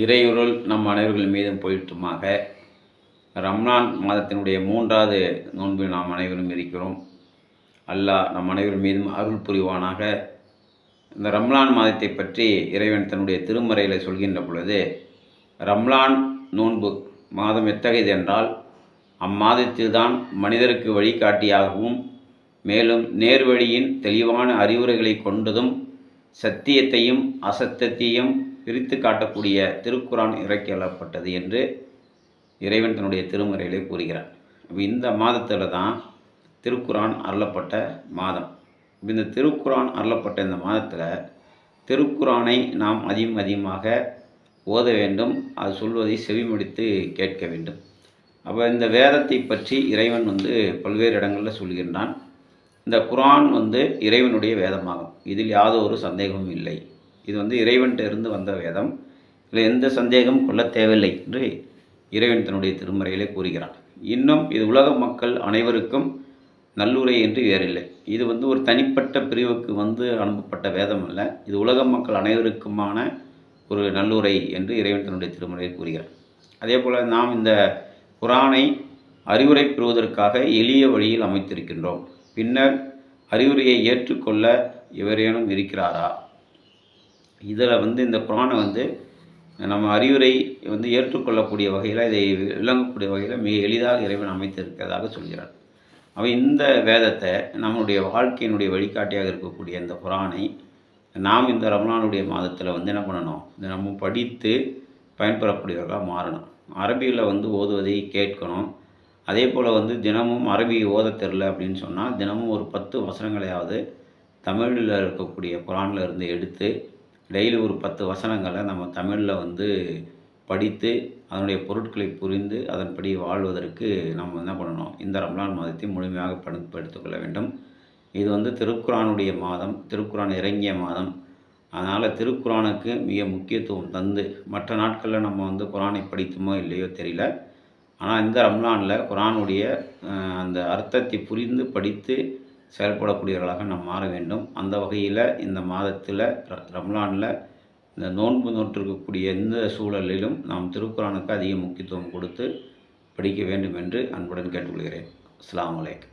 இறையுருள் நம் அனைவர்கள் மீதும் போயிட்டுமாக ரம்லான் மாதத்தினுடைய மூன்றாவது நோன்பில் நாம் அனைவரும் இருக்கிறோம். அல்லாஹ் நம் அனைவர் மீதும் அருள் புரிவானாக. இந்த ரம்லான் மாதத்தை பற்றி இறைவன் தன்னுடைய திருமறையில் சொல்கின்ற பொழுது ரம்லான் நோன்பு மாதம் எத்தகையது என்றால் அம்மாதத்தில்தான் மனிதருக்கு வழிகாட்டியாகவும் மேலும் நேர்வழியின் தெளிவான அறிவுரைகளை கொண்டதும் சத்தியத்தையும் அசத்தியத்தையும் பிரித்து காட்டக்கூடிய திருக்குரான் இறக்கி என்று இறைவன் தன்னுடைய திருமறையிலே கூறுகிறான் இப்போ இந்த மாதத்தில் தான் திருக்குரான் அருளப்பட்ட மாதம். இந்த திருக்குரான் அருளப்பட்ட இந்த மாதத்தில் திருக்குரானை நாம் அதிகம் அதிகமாக ஓத வேண்டும். அது சொல்வதை செவிமடித்து கேட்க வேண்டும். அப்போ இந்த வேதத்தை பற்றி இறைவன் வந்து பல்வேறு இடங்களில் சொல்கின்றான். இந்த குரான் வந்து இறைவனுடைய வேதமாகும். இதில் யாதொரு சந்தேகமும் இல்லை. இது வந்து இறைவன்கிட்ட இருந்து வந்த வேதம். இதில் எந்த சந்தேகம் கொள்ள தேவையில்லை என்று இறைவன் தன்னுடைய திருமறையிலே கூறுகிறான். இன்னும் இது உலக மக்கள் அனைவருக்கும் நல்லுரை என்று வேறில்லை. இது வந்து ஒரு தனிப்பட்ட பிரிவுக்கு வந்து அனுப்பப்பட்ட வேதம் அல்ல. இது உலக மக்கள் அனைவருக்குமான ஒரு நல்லுரை என்று இறைவன் தன்னுடைய திருமறையில் கூறுகிறார் அதே போல் நாம் இந்த குரானை அறிவுரை பெறுவதற்காக எளிய வழியில் அமைத்திருக்கின்றோம். பின்னர் அறிவுரையை ஏற்றுக்கொள்ள எவரேனும் இருக்கிறாரா? இதில் வந்து இந்த குரானை வந்து நம்ம அறிவுரை வந்து ஏற்றுக்கொள்ளக்கூடிய வகையில் இதை விளங்கக்கூடிய வகையில் மிக எளிதாக இறைவன் அமைத்திருக்கிறதாக சொல்கிறார். அவ இந்த வேதத்தை நம்மளுடைய வாழ்க்கையினுடைய வழிகாட்டியாக இருக்கக்கூடிய இந்த குரானை நாம் இந்த ரமலானுடைய மாதத்தில் வந்து என்ன பண்ணணும்? இதை நம்ம படித்து பயன்பெறக்கூடியவர்களாக மாறணும். அரபியில் வந்து ஓதுவதை கேட்கணும். அதே போல் வந்து தினமும் அரபி ஓத தெரில அப்படின்னு சொன்னால் தினமும் ஒரு பத்து வசனங்களையாவது தமிழில் இருக்கக்கூடிய குரானில் இருந்து எடுத்து டெய்லி ஒரு பத்து வசனங்களை நம்ம தமிழில் வந்து படித்து அதனுடைய பொருட்களை புரிந்து அதன்படி வாழ்வதற்கு நம்ம என்ன பண்ணணும்? இந்த ரம்லான் மாதத்தை முழுமையாக பயன்படுத்திக் கொள்ள வேண்டும். இது வந்து திருக்குறானுடைய மாதம் திருக்குறான் இறங்கிய மாதம். அதனால் திருக்குறானுக்கு மிக முக்கியத்துவம் தந்து மற்ற நாட்களில் நம்ம வந்து குரானை படித்தோமோ இல்லையோ தெரியல. ஆனால் இந்த ரம்லானில் குரானுடைய அந்த அர்த்தத்தை புரிந்து படித்து செயல்படக்கூடியவர்களாக நாம் மாற வேண்டும். அந்த வகையில் இந்த மாதத்தில் ர- ரம்லானில் இந்த நோன்பு நோற்றிருக்கக்கூடிய எந்த சூழலிலும் நாம் திருக்குறானுக்கு அதிக முக்கியத்துவம் கொடுத்து படிக்க வேண்டும் என்று அன்புடன் கேட்டுக்கொள்கிறேன். அஸ்லாம் வலைக்கம்